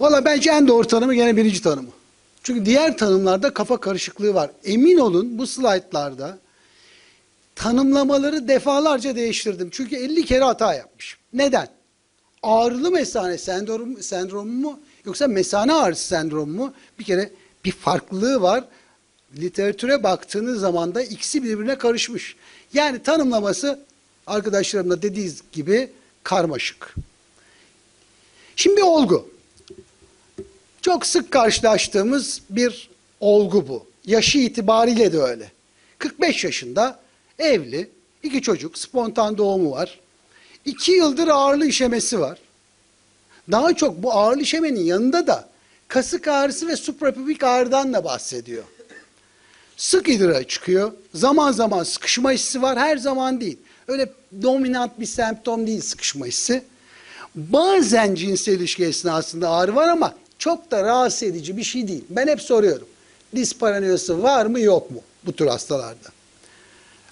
Valla bence en doğru tanımı gene birinci tanımı. Çünkü diğer tanımlarda kafa karışıklığı var. Emin olun bu slaytlarda tanımlamaları defalarca değiştirdim. Çünkü 50 kere hata yapmışım. Neden? Ağrılı mesane sendromu, sendromu mu yoksa mesane ağrısı sendromu mu? Bir kere bir farklılığı var. Literatüre baktığınız zaman da ikisi birbirine karışmış. Yani tanımlaması arkadaşlarımla da dediği gibi karmaşık. Şimdi bir olgu. Çok sık karşılaştığımız bir olgu bu. Yaşı itibariyle de öyle. 45 yaşında evli, iki çocuk, spontan doğumu var. İki yıldır ağırlı işemesi var. Daha çok bu ağırlı işemenin yanında da kasık ağrısı ve suprapubik ağrıdan da bahsediyor. Sık idra çıkıyor. Zaman zaman sıkışma hissi var. Her zaman değil. Öyle dominant bir semptom değil sıkışma hissi. Bazen cinsel ilişki esnasında ağrı var ama çok da rahatsız edici bir şey değil. Ben hep soruyorum. Disparanoyası var mı yok mu bu tür hastalarda?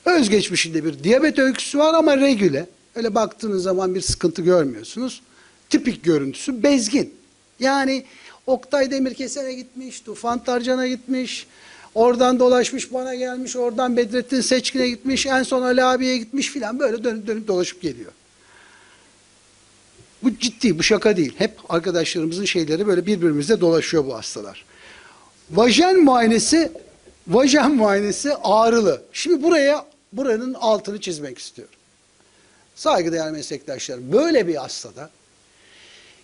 Özgeçmişinde bir diyabet öyküsü var ama regüle. Öyle baktığınız zaman bir sıkıntı görmüyorsunuz. Tipik görüntüsü bezgin. Yani Oktay Demirkesen'e gitmiş, Tufan Tarcan'a gitmiş, oradan dolaşmış bana gelmiş, oradan Bedrettin Seçkin'e gitmiş, en son Ali abiye gitmiş filan böyle dönüp dönüp dolaşıp geliyor. Bu ciddi, bu şaka değil. Hep arkadaşlarımızın şeyleri böyle birbirimizle dolaşıyor bu hastalar. Vajen muayenesi, vajen muayenesi ağrılı. Şimdi buraya, buranın altını çizmek istiyorum. Saygıdeğer meslektaşlarım, böyle bir hastada,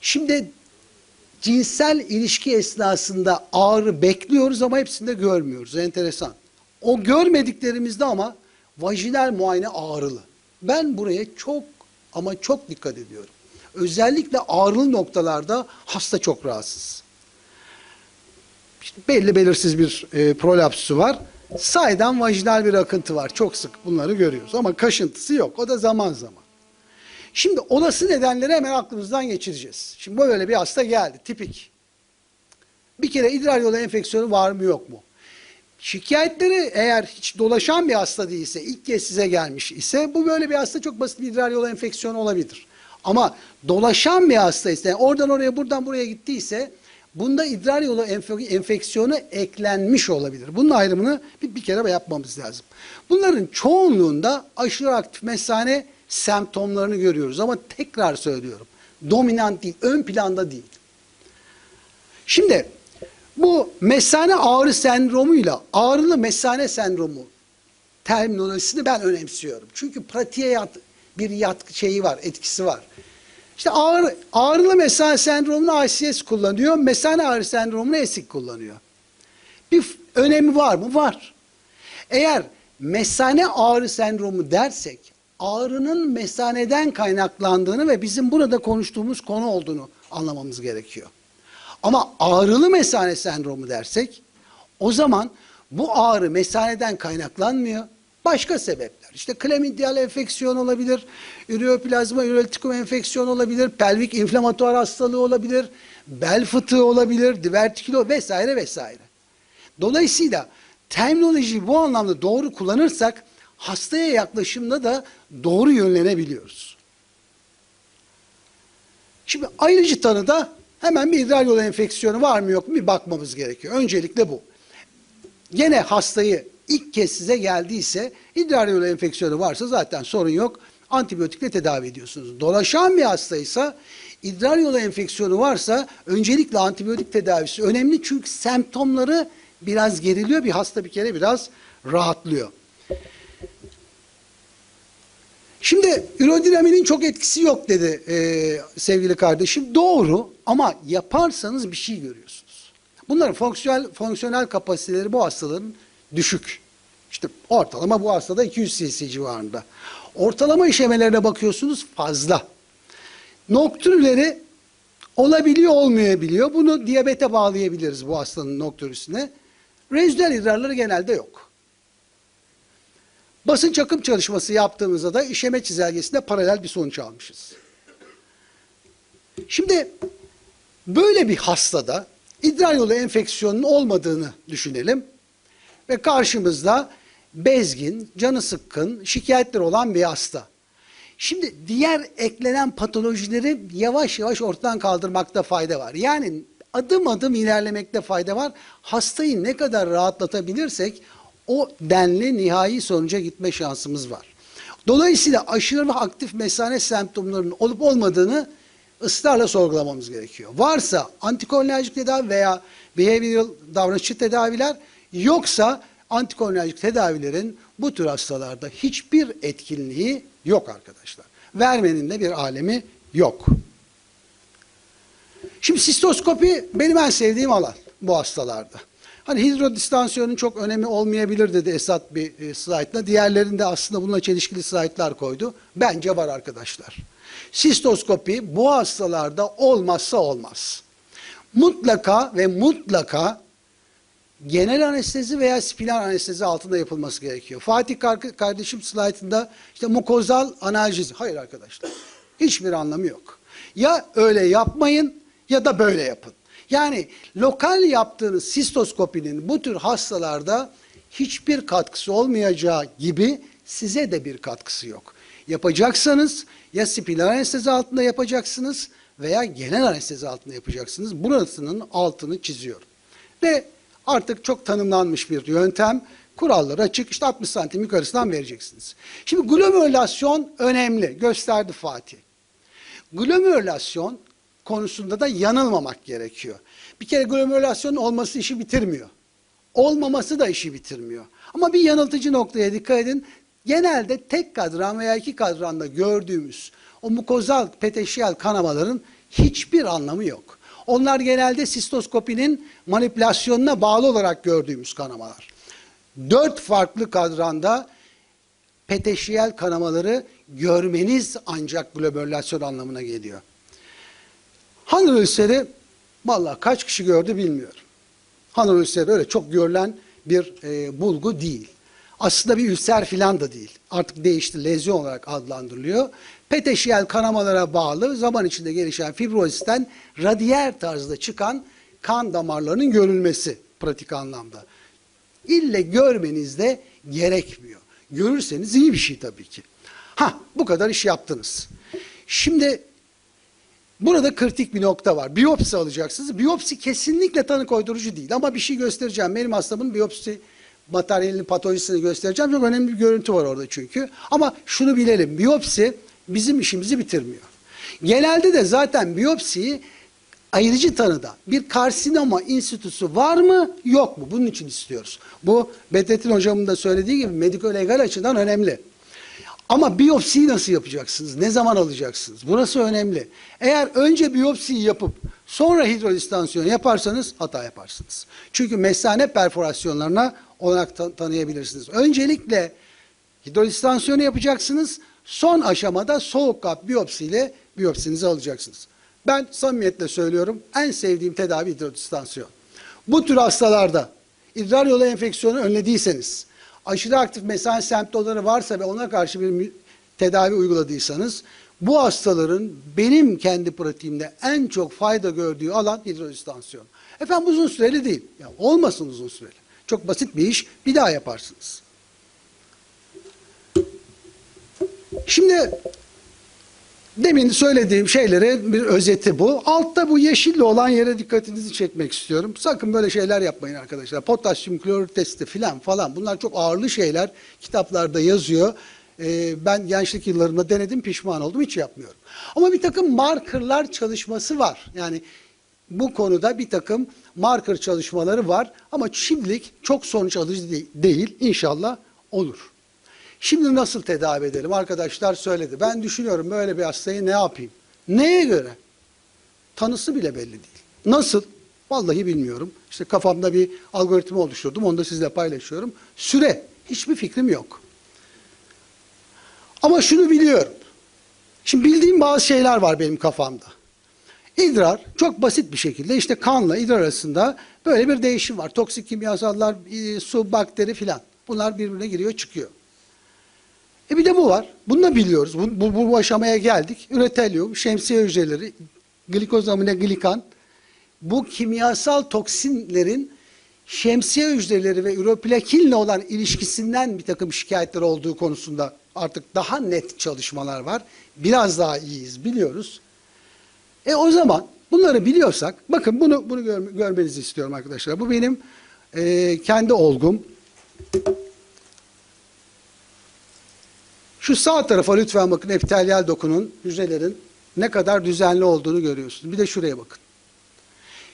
şimdi cinsel ilişki esnasında ağrı bekliyoruz ama hepsinde görmüyoruz. Enteresan. O görmediklerimizde ama vajinal muayene ağrılı. Ben buraya çok ama çok dikkat ediyorum. Özellikle ağrılı noktalarda hasta çok rahatsız. İşte belli belirsiz bir e, prolapsü var. Saydan vajinal bir akıntı var. Çok sık bunları görüyoruz ama kaşıntısı yok. O da zaman zaman. Şimdi olası nedenleri hemen aklımızdan geçireceğiz. Şimdi böyle bir hasta geldi. Tipik. Bir kere idrar yolu enfeksiyonu var mı yok mu? Şikayetleri eğer hiç dolaşan bir hasta değilse, ilk kez size gelmiş ise bu böyle bir hasta çok basit bir idrar yolu enfeksiyonu olabilir. Ama dolaşan bir hasta ise, yani oradan oraya buradan buraya gittiyse bunda idrar yolu enfe- enfeksiyonu eklenmiş olabilir. Bunun ayrımını bir, bir kere yapmamız lazım. Bunların çoğunluğunda aşırı aktif mesane semptomlarını görüyoruz ama tekrar söylüyorum. Dominant değil, ön planda değil. Şimdi bu mesane ağrı sendromuyla ağrılı mesane sendromu terminolojisini ben önemsiyorum. Çünkü pratiğe bir yat şeyi var, etkisi var. İşte ağrı, ağrılı mesane sendromunu ICS kullanıyor, mesane ağrı sendromunu ESİK kullanıyor. Bir önemi var mı? Var. Eğer mesane ağrı sendromu dersek, ağrının mesaneden kaynaklandığını ve bizim burada konuştuğumuz konu olduğunu anlamamız gerekiyor. Ama ağrılı mesane sendromu dersek, o zaman bu ağrı mesaneden kaynaklanmıyor. Başka sebepler. İşte klamidyal enfeksiyon olabilir, üreoplazma üretikum enfeksiyon olabilir, pelvik inflamatuar hastalığı olabilir, bel fıtığı olabilir, divertikülo vesaire vesaire. Dolayısıyla terminolojiyi bu anlamda doğru kullanırsak hastaya yaklaşımda da doğru yönlenebiliyoruz. Şimdi ayrıcı tanıda hemen bir idrar yolu enfeksiyonu var mı yok mu bir bakmamız gerekiyor. Öncelikle bu. Gene hastayı ilk kez size geldiyse idrar yolu enfeksiyonu varsa zaten sorun yok. Antibiyotikle tedavi ediyorsunuz. Dolaşan bir hastaysa idrar yolu enfeksiyonu varsa öncelikle antibiyotik tedavisi önemli çünkü semptomları biraz geriliyor. Bir hasta bir kere biraz rahatlıyor. Şimdi ürodinaminin çok etkisi yok dedi e, sevgili kardeşim. Doğru ama yaparsanız bir şey görüyorsunuz. Bunların fonksiyonel, fonksiyonel kapasiteleri bu hastaların düşük. İşte ortalama bu hastada 200 cc civarında. Ortalama işemelerine bakıyorsunuz fazla. Noktürleri olabiliyor olmayabiliyor. Bunu diyabete bağlayabiliriz bu hastanın noktürüsüne. Rezidüel idrarları genelde yok. Basınç akım çalışması yaptığımızda da işeme çizelgesinde paralel bir sonuç almışız. Şimdi böyle bir hastada idrar yolu enfeksiyonunun olmadığını düşünelim. Ve karşımızda bezgin, canı sıkkın, şikayetleri olan bir hasta. Şimdi diğer eklenen patolojileri yavaş yavaş ortadan kaldırmakta fayda var. Yani adım adım ilerlemekte fayda var. Hastayı ne kadar rahatlatabilirsek o denli nihai sonuca gitme şansımız var. Dolayısıyla aşırı ve aktif mesane semptomlarının olup olmadığını ısrarla sorgulamamız gerekiyor. Varsa antikolinerjik tedavi veya behavioral davranışçı tedaviler yoksa antikolinerjik tedavilerin bu tür hastalarda hiçbir etkinliği yok arkadaşlar. Vermenin de bir alemi yok. Şimdi sistoskopi benim en sevdiğim alan bu hastalarda. Hani hidrodistansiyonun çok önemi olmayabilir dedi Esat bir e, slaytla. Diğerlerinde aslında bununla çelişkili slaytlar koydu. Bence var arkadaşlar. Sistoskopi bu hastalarda olmazsa olmaz. Mutlaka ve mutlaka genel anestezi veya spinal anestezi altında yapılması gerekiyor. Fatih kar- kardeşim slaytında işte mukozal analjezi. Hayır arkadaşlar. Hiçbir anlamı yok. Ya öyle yapmayın ya da böyle yapın. Yani lokal yaptığınız sistoskopinin bu tür hastalarda hiçbir katkısı olmayacağı gibi size de bir katkısı yok. Yapacaksanız ya spinal anestezi altında yapacaksınız veya genel anestezi altında yapacaksınız. Burasının altını çiziyorum. Ve artık çok tanımlanmış bir yöntem. Kuralları açık. İşte 60 santim yukarısından vereceksiniz. Şimdi glomerülasyon önemli. Gösterdi Fatih. Glomerülasyon konusunda da yanılmamak gerekiyor. Bir kere glomerülasyonun olması işi bitirmiyor. Olmaması da işi bitirmiyor. Ama bir yanıltıcı noktaya dikkat edin. Genelde tek kadran veya iki kadranda gördüğümüz o mukozal peteşiyel kanamaların hiçbir anlamı yok. Onlar genelde sistoskopinin manipülasyonuna bağlı olarak gördüğümüz kanamalar. Dört farklı kadranda peteşiyel kanamaları görmeniz ancak glomerülasyon anlamına geliyor. Hanır ülseri vallahi kaç kişi gördü bilmiyorum. Hanır ülseri öyle çok görülen bir e, bulgu değil. Aslında bir ülser filan da değil. Artık değişti, lezyon olarak adlandırılıyor. Peteşiyel kanamalara bağlı zaman içinde gelişen fibrozisten radiyer tarzda çıkan kan damarlarının görülmesi pratik anlamda. İlle görmeniz de gerekmiyor. Görürseniz iyi bir şey tabii ki. Ha bu kadar iş yaptınız. Şimdi burada kritik bir nokta var. Biyopsi alacaksınız. Biyopsi kesinlikle tanı koydurucu değil. Ama bir şey göstereceğim. Benim hastamın biyopsi materyalinin patolojisini göstereceğim. Çok önemli bir görüntü var orada çünkü. Ama şunu bilelim. Biyopsi bizim işimizi bitirmiyor. Genelde de zaten biyopsiyi ayrıcı tanıda bir karsinoma institüsü var mı yok mu? Bunun için istiyoruz. Bu Bedrettin hocamın da söylediği gibi mediko-legal açıdan önemli. Ama biyopsiyi nasıl yapacaksınız? Ne zaman alacaksınız? Burası önemli. Eğer önce biyopsiyi yapıp sonra hidrodistansiyon yaparsanız hata yaparsınız. Çünkü mesane perforasyonlarına olanak tan- tanıyabilirsiniz. Öncelikle hidrodistansiyonu yapacaksınız. Son aşamada soğuk kap biyopsiyle biyopsinizi alacaksınız. Ben samimiyetle söylüyorum en sevdiğim tedavi hidrodistansiyon. Bu tür hastalarda idrar yolu enfeksiyonu önlediyseniz, aşırı aktif mesane semptomları varsa ve ona karşı bir tedavi uyguladıysanız bu hastaların benim kendi pratiğimde en çok fayda gördüğü alan hidrodistansiyon. Efendim uzun süreli değil. Ya olmasın uzun süreli. Çok basit bir iş. Bir daha yaparsınız. Şimdi demin söylediğim şeylerin bir özeti bu. Altta bu yeşilli olan yere dikkatinizi çekmek istiyorum. Sakın böyle şeyler yapmayın arkadaşlar. Potasyum klorür testi filan falan bunlar çok ağırlı şeyler. Kitaplarda yazıyor. Ee, ben gençlik yıllarımda denedim pişman oldum hiç yapmıyorum. Ama bir takım markerlar çalışması var. Yani bu konuda bir takım marker çalışmaları var. Ama şimdilik çok sonuç alıcı de- değil. İnşallah olur. Şimdi nasıl tedavi edelim? Arkadaşlar söyledi. Ben düşünüyorum böyle bir hastayı ne yapayım? Neye göre? Tanısı bile belli değil. Nasıl? Vallahi bilmiyorum. İşte kafamda bir algoritma oluşturdum. Onu da sizle paylaşıyorum. Süre. Hiçbir fikrim yok. Ama şunu biliyorum. Şimdi bildiğim bazı şeyler var benim kafamda. İdrar çok basit bir şekilde işte kanla idrar arasında böyle bir değişim var. Toksik kimyasallar, e, su, bakteri filan. Bunlar birbirine giriyor çıkıyor. E bir de bu var. Bunu da biliyoruz. Bu, bu, bu aşamaya geldik. Ürotelyum, şemsiye hücreleri, glikozamine glikan. Bu kimyasal toksinlerin şemsiye hücreleri ve üroplakinle olan ilişkisinden bir takım şikayetler olduğu konusunda artık daha net çalışmalar var. Biraz daha iyiyiz biliyoruz. E o zaman bunları biliyorsak, bakın bunu bunu gör- görmenizi istiyorum arkadaşlar. Bu benim e, kendi olgum. Şu sağ tarafa lütfen bakın epitelyal dokunun, hücrelerin ne kadar düzenli olduğunu görüyorsunuz. Bir de şuraya bakın.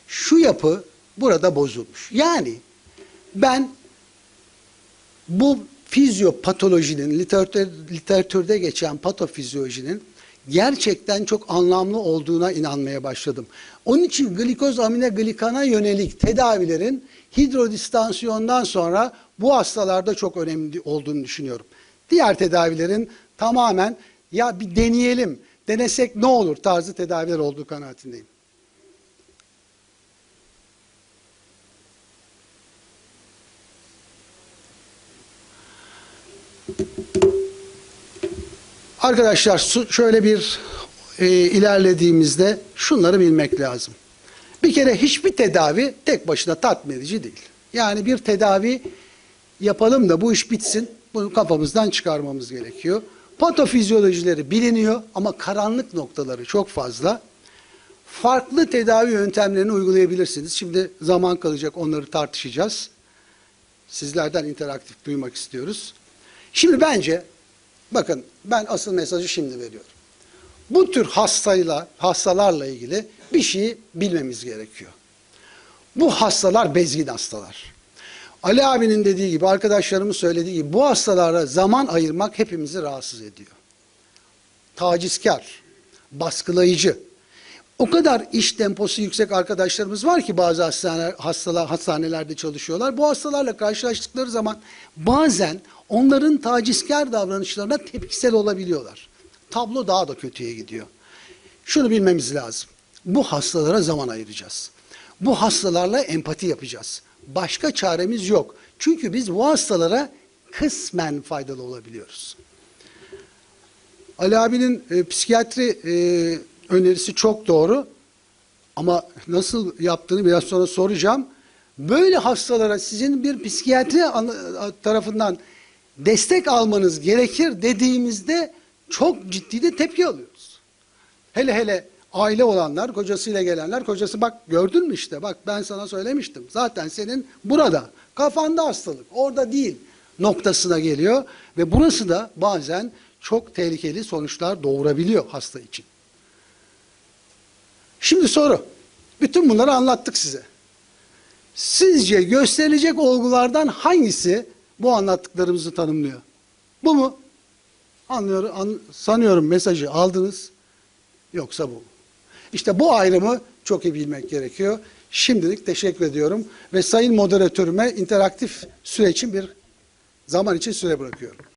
Şu yapı burada bozulmuş. Yani ben bu fizyopatolojinin, literatür, literatürde geçen patofizyolojinin gerçekten çok anlamlı olduğuna inanmaya başladım. Onun için glikoz amine glikana yönelik tedavilerin hidrodistansiyondan sonra bu hastalarda çok önemli olduğunu düşünüyorum. Diğer tedavilerin tamamen ya bir deneyelim, denesek ne olur tarzı tedaviler olduğu kanaatindeyim. Arkadaşlar şöyle bir e, ilerlediğimizde şunları bilmek lazım. Bir kere hiçbir tedavi tek başına tatmin edici değil. Yani bir tedavi yapalım da bu iş bitsin. Bunu kafamızdan çıkarmamız gerekiyor. Patofizyolojileri biliniyor ama karanlık noktaları çok fazla. Farklı tedavi yöntemlerini uygulayabilirsiniz. Şimdi zaman kalacak onları tartışacağız. Sizlerden interaktif duymak istiyoruz. Şimdi bence bakın ben asıl mesajı şimdi veriyorum. Bu tür hastayla, hastalarla ilgili bir şeyi bilmemiz gerekiyor. Bu hastalar bezgin hastalar. Ali abinin dediği gibi, arkadaşlarımın söylediği gibi bu hastalara zaman ayırmak hepimizi rahatsız ediyor. Tacizkar, baskılayıcı. O kadar iş temposu yüksek arkadaşlarımız var ki bazı hastane, hastalar, hastanelerde çalışıyorlar. Bu hastalarla karşılaştıkları zaman bazen onların tacizkar davranışlarına tepkisel olabiliyorlar. Tablo daha da kötüye gidiyor. Şunu bilmemiz lazım. Bu hastalara zaman ayıracağız. Bu hastalarla empati yapacağız. Başka çaremiz yok. Çünkü biz bu hastalara kısmen faydalı olabiliyoruz. Ali abinin e, psikiyatri e, önerisi çok doğru. Ama nasıl yaptığını biraz sonra soracağım. Böyle hastalara sizin bir psikiyatri an- tarafından destek almanız gerekir dediğimizde çok ciddi de tepki alıyoruz. Hele hele aile olanlar, kocasıyla gelenler, kocası bak gördün mü işte bak ben sana söylemiştim. Zaten senin burada, kafanda hastalık, orada değil noktasına geliyor ve burası da bazen çok tehlikeli sonuçlar doğurabiliyor hasta için. Şimdi soru. Bütün bunları anlattık size. Sizce gösterilecek olgulardan hangisi bu anlattıklarımızı tanımlıyor? Bu mu? Anlıyorum, an- sanıyorum mesajı aldınız. Yoksa bu. İşte bu ayrımı çok iyi bilmek gerekiyor. Şimdilik teşekkür ediyorum ve sayın moderatörüme interaktif süre için bir zaman için süre bırakıyorum.